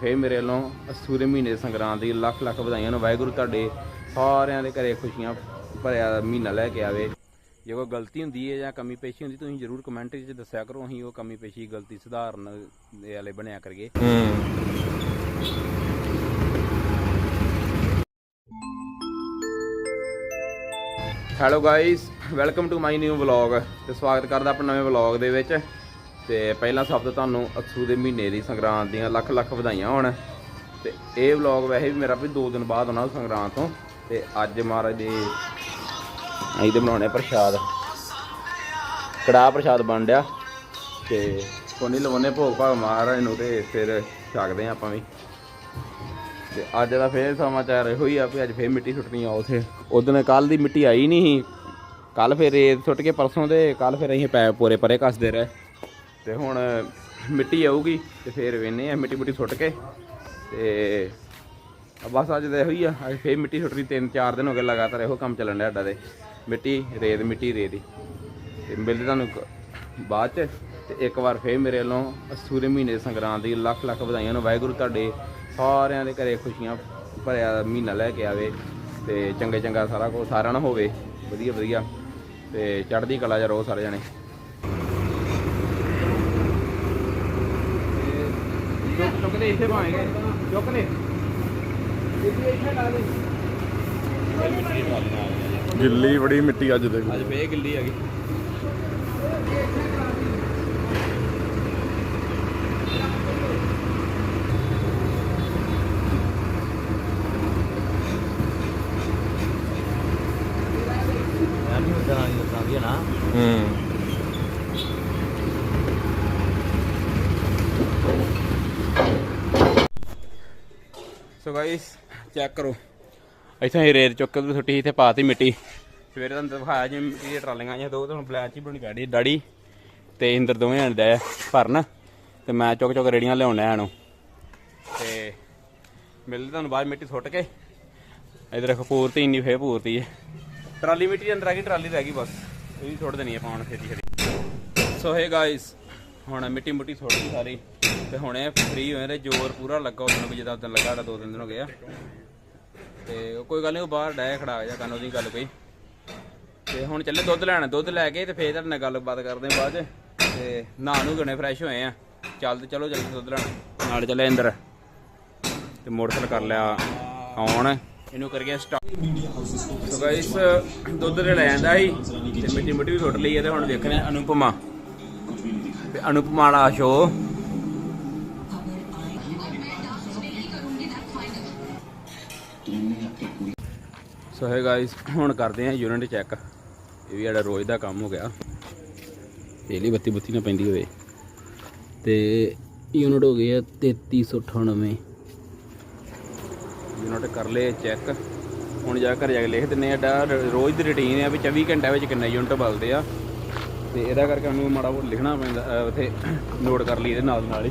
ਫੇਰ ਮੇਰੇ ਵੱਲੋਂ ਅਸੂਰੇ ਮਹੀਨੇ ਦੇ ਸੰਗਰਾਂਦ ਦੀ ਲੱਖ ਲੱਖ ਵਧਾਈਆਂ ਨੂੰ ਵਾਹਿਗੁਰੂ ਤੁਹਾਡੇ ਸਾਰਿਆਂ ਦੇ ਘਰੇ ਖੁਸ਼ੀਆਂ ਭਰਿਆ ਮਹੀਨਾ ਲੈ ਕੇ ਆਵੇ। ਜੇ ਕੋਈ ਗਲਤੀ ਹੁੰਦੀ ਹੈ ਜਾਂ ਕਮੀ ਪੇਸ਼ੀ ਹੁੰਦੀ, ਤੁਸੀਂ ਜਰੂਰ ਕਮੈਂਟ ਵਿੱਚ ਦੱਸਿਆ ਕਰੋ, ਅਸੀਂ ਉਹ ਕਮੀ ਪੇਸ਼ੀ ਗਲਤੀ ਸੁਧਾਰਨ ਦੇ ਵਾਲੇ ਬਣਿਆ ਕਰੀਏ। Hello guys welcome to my new vlog ਤੇ ਸਵਾਗਤ ਕਰਦਾ ਆਪਣੇ ਨਵੇਂ ਵਲੌਗ ਦੇ ਵਿੱਚ। ਤੇ ਪਹਿਲਾਂ ਸਭ ਤੋਂ ਤੁਹਾਨੂੰ ਅਕਸੂ ਦੇ ਮਹੀਨੇ ਦੀ ਸੰਗਰਾਂਦ ਦੀਆਂ ਲੱਖ ਲੱਖ ਵਧਾਈਆਂ ਹੋਣ। ਤੇ ਇਹ ਵਲੌਗ ਵੈਸੇ ਵੀ ਮੇਰਾ ਵੀ 2 ਦਿਨ ਬਾਅਦ ਆਉਣਾ ਸੰਗਰਾਂਦ ਤੋਂ। ਤੇ ਅੱਜ ਮਹਾਰਾਜ ਦੇ ਅਸੀਂ ਤੇ ਬਣਾਉਣੇ ਪ੍ਰਸ਼ਾਦ। ਕੜਾਹ ਪ੍ਰਸ਼ਾਦ ਬਣ ਡਿਆ ਤੇ ਕੋਨੀ ਲਵਾਉਣੇ ਭੋਗ ਭਾਗ ਮਹਾਰਾਜ ਨੂੰ ਤੇ ਫਿਰ ਛਕਦੇ ਹਾਂ ਆਪਾਂ ਵੀ। ਤੇ ਅੱਜ ਦਾ ਫੇਰ ਸਮਾਚਾਰ ਇਹੋ ਹੀ ਆ ਵੀ ਅੱਜ ਫੇਰ ਮਿੱਟੀ ਸੁੱਟਣੀ ਆ ਉਥੇ। ਉਦੋਂ ਕੱਲ ਦੀ ਮਿੱਟੀ ਆਈ ਨਹੀਂ ਸੀ। ਕੱਲ ਫੇਰ ਰੇਤ ਸੁੱਟ ਕੇ ਪਰਸੋਂ ਦੇ ਕੱਲ ਫੇਰ ਅਸੀਂ ਪੈ ਪੂਰੇ ਪਰੇ ਕੱਸਦੇ ਰਹੇ। ਤੇ ਹੁਣ ਮਿੱਟੀ ਆਊਗੀ ਤੇ ਫੇਰ ਵੇਨੇ ਆ ਮਿੱਟੀ ਮੁੱਟੀ ਸੁੱਟ ਕੇ ਤੇ ਬਸ ਅੱਜ ਤਾਂ ਇਹੋ ਹੀ ਆ, ਅੱਜ ਫੇਰ ਮਿੱਟੀ ਸੁੱਟਣੀ ਤਿੰਨ ਚਾਰ ਦਿਨ ਹੋ ਗਏ ਲਗਾਤਾਰ ਇਹੋ ਕੰਮ ਚੱਲਣ ਡਿਆ ਸਾਡਾ 'ਤੇ। ਮਿੱਟੀ, ਰੇਤ ਮਿੱਟੀ, ਰੇਤ ਹੀ। ਤੇ ਮਿਲਦੇ ਤੁਹਾਨੂੰ ਬਾਅਦ ਚ, ਤੇ ਇੱਕ ਵਾਰ ਫੇਰ ਮੇਰੇ ਵੱਲੋਂ ਅਸੂਰੇ ਮਹੀਨੇ ਦੇ ਸੰਗਰਾਂਦ ਦੀ ਲੱਖ ਲੱਖ ਵਧਾਈਆਂ ਨੂੰ ਵਾਹਿਗੁਰੂ ਤੁਹਾਡੇ ਸਾਰਿਆਂ ਦੇ ਘਰੇ ਖੁਸ਼ੀਆਂ ਭਰਿਆ ਮਹੀਨਾ ਲੈ ਕੇ ਆਵੇ ਤੇ ਚੰਗੇ ਚੰਗਾ ਸਾਰਾ ਕੁਝ ਸਾਰਿਆਂ ਨਾਲ ਹੋਵੇ, ਵਧੀਆ ਵਧੀਆ। ਤੇ ਚੜ੍ਹਦੀ ਕਲਾ ਚ ਰਹੋ ਸਾਰੇ ਜਣੇ। ਚੁੱਕ ਚੁੱਕ ਦੇ ਇੱਥੇ ਪਾਏਗੇ। ਚੁੱਕ ਲੈ। ਇੱਥੇ ਇੱਥੇ ਲਾ ਦੇ ਗਿੱਲੀ ਬੜੀ ਮਿੱਟੀ ਅੱਜ ਦੇ। ਅੱਜ ਫੇਰ ਗਿੱਲੀ ਹੈਗੀ। ਯਾਰ ਨਹੀਂ ਉਦਾਂ ਨਹੀਂ ਉਦਾਂ ਦੀ ਹੈ ਨਾ ਹੂੰ ਸੋ ਗਾਇਸ ਚੈੱਕ ਕਰੋ। ਇੱਥੇ ਹੀ ਰੇਤ ਚੁੱਕ ਕੇ ਸੁੱਟੀ ਇੱਥੇ ਪਾਤੀ ਮਿੱਟੀ। ਸਵੇਰੇ ਤੁਹਾਨੂੰ ਦਿਖਾਇਆ ਜਿਵੇਂ ਮਿੱਟੀ ਦੀਆਂ ਟਰਾਲੀਆਂ ਆਈਆਂ ਦੋ ਤੇ ਹੁਣ ਬਲੈਕ ਹੀ ਬਣੀ ਗਾੜੀ ਡਾੜੀ ਤੇ ਇੰਦਰ ਦੋਵੇਂ ਆਂਦੇ ਆ ਭਰਨ। ਤੇ ਮੈਂ ਚੁੱਕ ਚੁੱਕ ਰੇੜੀਆਂ ਲਿਆਉਣਾ ਇਹਨੂੰ। ਤੇ ਮਿਲਦੇ ਤੁਹਾਨੂੰ ਬਾਅਦ ਮਿੱਟੀ ਸੁੱਟ ਕੇ। ਇਧਰ ਦੇਖੋ ਪੂਰਤੀ ਇੰਨੀ ਫੇਰ ਪੂਰਤੀ ਹੈ। ਟਰਾਲੀ ਮਿੱਟੀ ਦੇ ਅੰਦਰ ਆ ਗਈ ਟਰਾਲੀ ਰਹਿ ਗਈ ਬਸ। ਇਹ ਵੀ ਸੁੱਟ ਦੇਣੀ ਹੈ ਪਾਉਣ ਛੇਤੀ ਛੇਤੀ ਸੋ ਹੇ ਗਾਇਸ ਹੁਣ ਮਿੱਟੀ ਮੁੱਟੀ ਸੁੱਟ ਗਈ ਸਾਰੀ। ਤੇ ਹੁਣੇ ਫ੍ਰੀ ਹੋਏ ਤੇ ਜ਼ੋਰ ਪੂਰਾ ਲੱਗਾ ਉਹਨੂੰ ਵੀ ਜਿੱਦਾਂ ਉਦੋਂ ਲੱਗਾ ਸਾਡਾ ਦੋ ਤਿੰਨ ਦਿਨ ਹੋ ਗਏ ਆ। ਤੇ ਉਹ ਕੋਈ ਗੱਲ ਨਹੀਂ, ਉਹ ਬਾਹਰ ਡਾਇਆ ਖੜਾ ਜਾ ਕੰਨ ਉਹਦੀ ਗੱਲ ਕੋਈ। ਤੇ ਹੁਣ ਚੱਲੇ ਦੁੱਧ ਲੈਣ, ਦੁੱਧ ਲੈ ਕੇ ਤੇ ਫੇਰ ਤੁਹਾਡੇ ਨਾਲ ਗੱਲਬਾਤ ਕਰਦੇ ਆ ਬਾਅਦ ਚ। ਤੇ ਨਹਾ ਨੂੰ ਗਣੇ ਫਰੈਸ਼ ਹੋਏ ਆ। ਚੱਲ ਤੇ ਚਲੋ ਜਲਦੀ ਦੁੱਧ ਲੈਣ। ਨਾਲ ਚੱਲੇ ਅੰਦਰ। ਤੇ ਮੋਟਰਸਾਈਕਲ ਕਰ ਲਿਆ ਆਉਣ। ਇਹਨੂੰ ਕਰ ਗਿਆ ਸਟਾਰਟ ਸੋ ਗਾਇਸ ਦੁੱਧ ਤੇ ਲੈ ਜਾਂਦਾ ਸੀ ਤੇ ਮਿੱਟੀ ਮਿੱਟੀ ਵੀ ਸੁੱਟ ਲਈ ਹੈ ਤੇ ਹੁਣ ਦੇਖਣੇ ਅਨੁਪਮਾ। ਤੇ ਅਨੁਪਮਾ ਵਾਲਾ ਸ਼ੋ ਸੋ ਹੈ ਗਾਇਸ ਹੁਣ ਕਰਦੇ ਆ ਯੂਨਿਟ ਚੈੱਕ ਇਹ ਵੀ ਸਾਡਾ ਰੋਜ਼ ਦਾ ਕੰਮ ਹੋ ਗਿਆ। ਤੇਲੀ ਬੱਤੀ ਬੱਤੀ ਨਾ ਪੈਂਦੀ ਹੋਵੇ। ਤੇ ਯੂਨਿਟ ਹੋ ਗਈ ਆ 3398 ਯੂਨਿਟ ਕਰ ਲਏ ਚੈੱਕ ਹੁਣ ਜਾ ਕੇ ਘਰ ਜਾ ਕੇ ਲਿਖ ਦਿੰਨੇ ਆ ਡਾ ਰੋਜ਼ ਦੀ ਰੁਟੀਨ ਆ ਵੀ 24 ਘੰਟਿਆਂ ਵਿੱਚ ਕਿੰਨੇ ਯੂਨਿਟ ਬਲਦੇ ਆ। ਤੇ ਇਹਦਾ ਕਰਕੇ ਉਹਨੂੰ ਮਾੜਾ ਬਹੁਤ ਲਿਖਣਾ ਪੈਂਦਾ ਉੱਥੇ ਨੋਟ ਕਰ ਲਈ ਇਹਦੇ ਨਾਲ ਨਾਲ ਹੀ।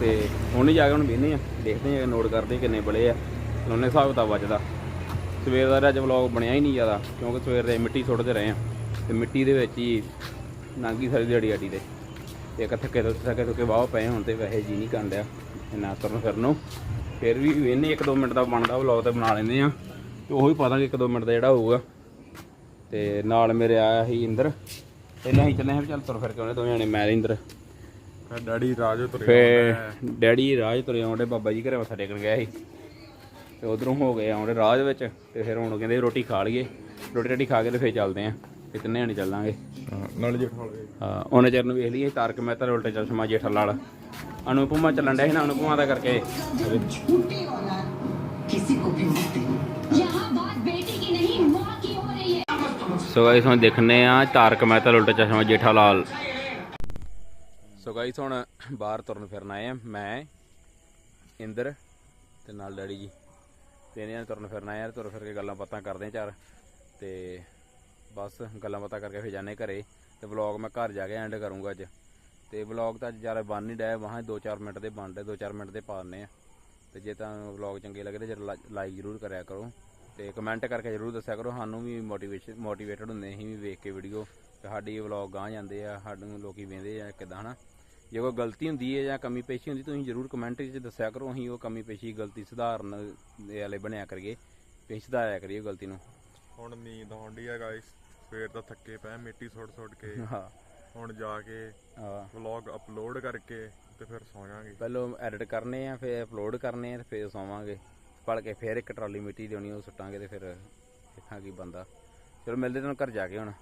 ਤੇ ਹੁਣ ਹੀ ਜਾ ਕੇ ਹੁਣ ਵੇਖਦੇ ਆ ਦੇਖਦੇ ਆ ਨੋਟ ਕਰਦੇ ਕਿੰਨੇ ਬਲੇ ਆ। ਉਹਨੇ ਹਿਸਾਬ ਕਿਤਾਬ ਵੱਜਦਾ। ਸਵੇਰ ਦਾ ਅੱਜ ਵਲੌਗ ਬਣਿਆ ਹੀ ਨਹੀਂ ਜ਼ਿਆਦਾ, ਕਿਉਂਕਿ ਸਵੇਰ ਦੇ ਮਿੱਟੀ ਸੁੱਟਦੇ ਰਹੇ ਆ ਤੇ ਮਿੱਟੀ ਦੇ ਵਿੱਚ ਹੀ ਨਾਂਗੀ ਸਾਰੀ ਦਿਹਾੜੀ ਆਡੀ ਦੇ ਤੇ ਇੱਕ ਥੱਕੇ ਤੋਂ ਥੱਕੇ ਤੋਂ ਕੇ ਵਾਹ ਪਏ ਹੁਣ ਤੇ ਵੈਸੇ ਜੀ ਨਹੀਂ ਕਰਨ ਡਿਆ। ਇੰਨਾ ਤੁਰਨ ਫਿਰਨ। ਨੂੰ ਫਿਰ ਵੀ ਵੇਨੇ 1-2 ਮਿੰਟ ਦਾ ਬਣਦਾ ਵਲੌਗ ਤੇ ਬਣਾ ਲੈਂਦੇ ਆ ਤੇ ਉਹੀ ਪਤਾ ਕਿ 1-2 ਮਿੰਟ ਦਾ ਜਿਹੜਾ ਹੋਊਗਾ। ਤੇ ਨਾਲ ਮੇਰੇ ਆਇਆ ਸੀ ਇੰਦਰ। ਪਹਿਲਾਂ ਹੀ ਚੱਲੇ ਹਾਂ ਵੀ ਚੱਲ ਤੁਰ ਫਿਰ ਕੇ ਆਉਣੇ ਦੋਵੇਂ ਜਣੇ, ਮੈਂ ਇੰਦਰ। ਡੈਡੀ ਰਾਜ ਤੁਰੇ ਫੇ ਡੈਡੀ ਰਾਜ ਤੁਰੇ ਆਉਂਦੇ ਬਾਬਾ ਜੀ ਘਰੇ ਮੱਥਾ ਟੇਕਣ ਗਿਆ ਸੀ ਤੇ ਉਧਰੋਂ ਹੋ ਗਏ ਆਉਂਦੇ ਰਾਜ ਵਿੱਚ ਤੇ ਫਿਰ ਹੁਣ ਕਹਿੰਦੇ ਰੋਟੀ ਖਾ ਲਈਏ ਰੋਟੀ ਰੋਟੀ ਖਾ ਕੇ ਤੇ ਫੇਰ ਚੱਲਦੇ ਆਂ ਤੇ ਤਿੰਨੇ ਜਣੇ ਚੱਲਾਂਗੇ ਹਾਂ, ਨਾਲ ਜੇਠਾਲ ਹਾਂ ਉਹਨੇ ਚਿਰ ਨੂੰ ਵੇਖ ਲਈਏ ਤਾਰਕ ਮਹਿਤਾ ਦੇ ਉਲਟੇ ਚਸ਼ਮਾ ਜੇਠਾ ਲਾਲ ਅਨੁਪਮਾ ਚੱਲਣ ਡਿਆ ਸੀ ਨਾ ਅਨੁਪਮਾ ਦਾ ਕਰਕੇ झूठी औलाद किसी को भी मत देना यहाँ बात बेटी की नहीं माँ की हो रही है ਸੋ ਗਾਇਸ ਹੁਣ ਦੇਖਨੇ ਆ ਤਾਰਕ ਮਹਿਤਾ ਦਾ ਉਲਟਾ ਚਸ਼ਮਾ ਜੇਠਾ ਲਾਲ ਸੋ ਗਾਇਸ ਹੁਣ ਬਾਹਰ ਤੁਰਨ ਫਿਰਨ ਆਏ ਆ। ਮੈਂ, ਇੰਦਰ ਤੇ ਨਾਲ ਡੈਡੀ ਜੀ। ਤਿੰਨੇ ਜਣੇ ਤੁਰਨ ਫਿਰਨ ਆਏ ਆ ਤੁਰ ਫਿਰ ਕੇ ਗੱਲਾਂ ਬਾਤਾਂ ਕਰਦੇ ਆ ਚਾਰ। ਤੇ ਬਸ ਗੱਲਾਂ ਬਾਤਾਂ ਕਰਕੇ ਫਿਰ ਜਾਣੇ ਘਰੇ। ਤੇ ਵਲੌਗ ਮੈਂ ਘਰ ਜਾ ਕੇ ਐਂਡ ਕਰੂੰਗਾ ਅੱਜ। ਤੇ ਵਲੌਗ ਤਾਂ ਅੱਜ ਜ਼ਿਆਦਾ ਬਣ ਨਹੀਂ ਡਿਆ। ਵਾਹਾਂ 2-4 ਮਿੰਟ ਦੇ ਬਣ ਡੇ 2-4 ਮਿੰਟ ਦੇ ਪਾਣੇ ਆ। ਤੇ ਜੇ ਤਾਂ ਵਲੌਗ ਚੰਗੇ ਲੱਗਦੇ, ਜਰ ਲਾਈਕ ਜ਼ਰੂਰ ਕਰਿਆ ਕਰੋ। ਤੇ ਕਮੈਂਟ ਕਰਕੇ ਜ਼ਰੂਰ ਦੱਸਿਆ ਕਰੋ। ਸਾਨੂੰ ਵੀ ਮੋਟੀਵੇਸ਼ਨ ਮੋਟੀਵੇਟਡ ਹੁੰਦੇ ਅਸੀਂ ਵੀ ਵੇਖ ਕੇ ਵੀਡੀਓ ਸਾਡੀ ਵਲੌਗ ਗਾਂ ਜਾਂਦੇ ਆ ਸਾਨੂੰ ਲੋਕੀ ਵੇਂਦੇ ਆ ਕਿਦਾਂ ਹਨਾ? ਜੇ ਕੋਈ ਗਲਤੀ ਹੁੰਦੀ ਹੈ ਜਾਂ ਕਮੀ ਪੇਸ਼ੀ ਹੁੰਦੀ ਤੁਸੀਂ ਜਰੂਰ ਕਮੈਂਟ ਵਿੱਚ ਦੱਸਿਆ ਕਰੋ ਅਸੀਂ ਉਹ ਕਮੀ ਪੇਸ਼ੀ ਗਲਤੀ ਸੁਧਾਰਨ ਦੇ ਵਾਲੇ ਬਣਿਆ ਕਰੀਏ ਤੇ ਸੁਧਾਰਿਆ ਕਰੀਏ ਗਲਤੀ ਨੂੰ। ਹੁਣ ਨੀਂਦ ਆਉਂਦੀ ਆ ਗਾਇਸ ਸਵੇਰ ਦਾ ਥੱਕੇ ਪਏ ਮਿੱਟੀ ਸੁੱਟ ਸੁੱਟ ਕੇ। ਹਾਂ। ਹੁਣ ਜਾ ਕੇ ਹਾਂ। ਵਲੌਗ ਅਪਲੋਡ ਕਰਕੇ ਤੇ ਫਿਰ ਸੌ ਜਾਾਂਗੇ ਪਹਿਲਾਂ ਐਡਿਟ ਕਰਨੇ ਆ ਫਿਰ ਅਪਲੋਡ ਕਰਨੇ ਆ ਤੇ ਫਿਰ ਸੌਵਾਂਗੇ। ਪੜ ਕੇ ਫਿਰ ਇੱਕ ਟਰਾਲੀ ਮਿੱਟੀ ਦੀ ਹੋਣੀ ਉਹ ਸੁੱਟਾਂਗੇ ਤੇ ਫਿਰ ਦੇਖਾਂ ਕੀ ਬੰਦਾ ਚਲੋ ਮਿਲਦੇ ਤੁਹਾਨੂੰ ਘਰ ਜਾ ਕੇ ਹੁਣ।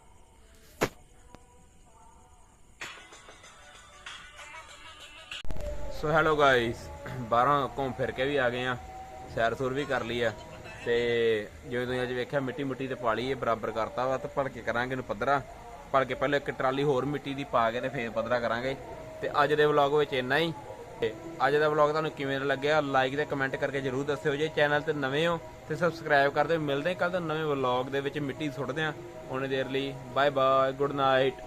ਸੋ ਹੈਲੋ ਗਾਇਸ ਬਾਹਰੋਂ ਘੁੰਮ ਫਿਰ ਕੇ ਵੀ ਆ ਗਏ ਆ। ਸੈਰ ਸੂਰ ਵੀ ਕਰ ਲਈ ਆ। ਤੇ ਜਿਵੇਂ ਤੁਸੀਂ ਅੱਜ ਵੇਖਿਆ ਮਿੱਟੀ ਮਿੱਟੀ ਤੇ ਪਾ ਲਈ ਇਹ ਬਰਾਬਰ ਕਰਤਾ ਵਾ। ਤੇ ਭਲਕੇ ਕਰਾਂਗੇ ਇਹਨੂੰ ਪੱਧਰਾ। ਭਲਕੇ ਕੇ ਪਹਿਲੇ ਇੱਕ ਟਰਾਲੀ ਹੋਰ ਮਿੱਟੀ ਦੀ ਪਾ ਕੇ ਤੇ ਫੇਰ ਪੱਧਰਾ ਕਰਾਂਗੇ। ਤੇ ਅੱਜ ਦੇ ਵਲੌਗ ਵਿੱਚ ਇੰਨਾ ਹੀ। ਤੇ ਅੱਜ ਦਾ ਵਲੌਗ ਤੁਹਾਨੂੰ ਕਿਵੇਂ ਲੱਗਿਆ ਲਾਈਕ ਤੇ ਕਮੈਂਟ ਕਰਕੇ ਜਰੂਰ ਦੱਸਿਓ ਜੇ ਚੈਨਲ ਤੇ ਨਵੇਂ ਹੋ ਤੇ ਸਬਸਕ੍ਰਾਈਬ ਕਰ ਦਿਓ। ਮਿਲਦੇ ਕੱਲ ਤੋਂ ਨਵੇਂ ਵਲੌਗ ਦੇ ਵਿੱਚ, ਮਿੱਟੀ ਸੁੱਟਦੇ ਆ ਉਹਨੇ ਦੇਰ ਲਈ ਬਾਏ ਬਾਏ ਗੁੱਡ ਨਾਈਟ